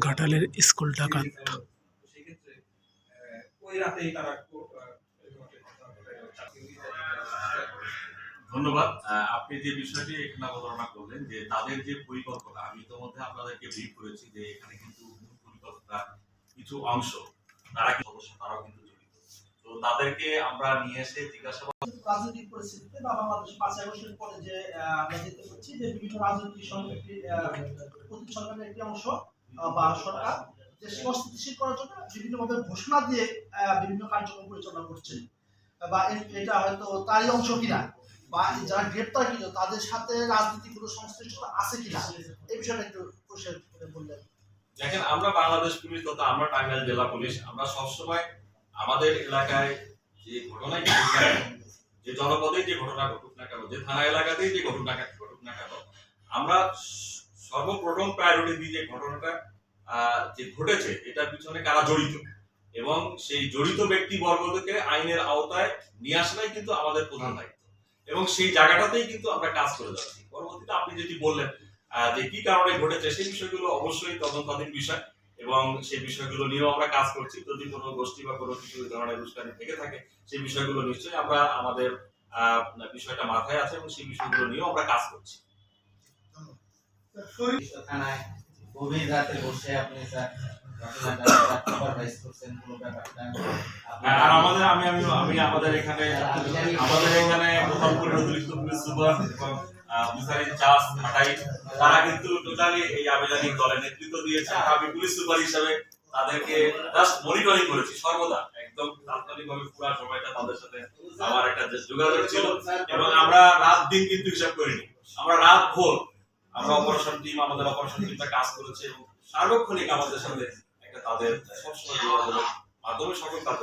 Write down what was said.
ঘাটালের স্কুল ডাকাত। ধন্যবাদ। আহ, আপনি যে বিষয়টি এখানে অবতারণা করলেন যে তাদের যে পরিকল্পনা আমি ইতিমধ্যে আপনাদেরকে ব্রিফ করেছি যে এখানে কিন্তু মূল পরিকল্পনা কিছু অংশ তারা কিন্তু অবশ্য তারাও কিন্তু তাদেরকে আমরা নিয়ে এসে জিজ্ঞাসাবাদ রাজনৈতিক পরিস্থিতিতে বা বাংলাদেশ পাঁচ আগস্টের পরে যে আমরা দেখতে পাচ্ছি যে বিভিন্ন রাজনৈতিক প্রতি সরকারের একটি অংশ বা সরকার দেশকে অস্থিতিশীল করার জন্য বিভিন্নভাবে ঘোষণা দিয়ে বিভিন্ন কার্যক্রম পরিচালনা করছে বা এটা হয়তো তারই অংশ কিনা বা যারা গ্রেপ্তার কিনা তাদের সাথে রাজনীতি কোনো সংশ্লিষ্টতা আছে কিনা এই বিষয়টা একটু বললেন। দেখেন আমরা বাংলাদেশ পুলিশ তথা আমরা টাঙ্গাইল জেলা পুলিশ আমরা সবসময় আমাদের এলাকায় যে ঘটনাই ঘটুক না কেন, যে জনপদে যে ঘটনা ঘটুক না কেন যে থানা এলাকাতেই যে ঘটনা ঘটুক না কেন আমরা সর্বপ্রথম প্রায়োরিটি দিই যে ঘটনাটা যে ঘটেছে এটার পিছনে কারা জড়িত? এবং সেই জড়িত ব্যক্তি বর্গকে আইনের আওতায় নিয়ে আসাটাই কিন্তু আমাদের প্রধান দায়িত্ব। এবং সেই জায়গাটাতেই কিন্তু আমরা কাজ করে যাচ্ছি। পরবর্তীতে আপনি যেটি বললেন যে কি কারণে ঘটেছে সেই বিষয়গুলো অবশ্যই তদন্তাধীন বিষয়। এবং সেই বিষয়গুলো নিয়েও আমরা কাজ করছি। যদি কোনো গোষ্ঠী বা কোনো কিছু ধরনের উস্কানি থেকে থাকে সেই বিষয়গুলো নিশ্চয়ই আমরা আমাদের বিষয়টা মাথায় আছে এবং সেই বিষয়গুলো নিয়েও আমরা কাজ করছি। থানায় গভীর রাতে বসে আপনি স্যার ঘটনাটা সুপারভাইজ করছেন পুরো ব্যাপারটা আর আর আমাদের আমি আমি আমি আমাদের এখানে আমাদের এখানে গোপালপুরের অতিরিক্ত পুলিশ সুপার এবং মুসারিন চাষ তারা কিন্তু টোটালি এই আবেদনিক নেতৃত্ব দিয়েছে। আর আমি পুলিশ সুপার তাদেরকে জাস্ট মনিটরিং করেছি, সর্বদা। একদম তাৎক্ষণিকভাবে পুরো সময়টা তাদের সাথে আমার একটা যোগাযোগ ছিল। এবং আমরা রাত দিন কিন্তু হিসাব করিনি। আমরা রাত ভোর আমরা অপারেশন টিম আমাদের অপারেশন টিমটা কাজ করেছে এবং সার্বক্ষণিক আমাদের সাথে একটা তাদের সবসময় যোগাযোগ মাধ্যমে সকল কাজ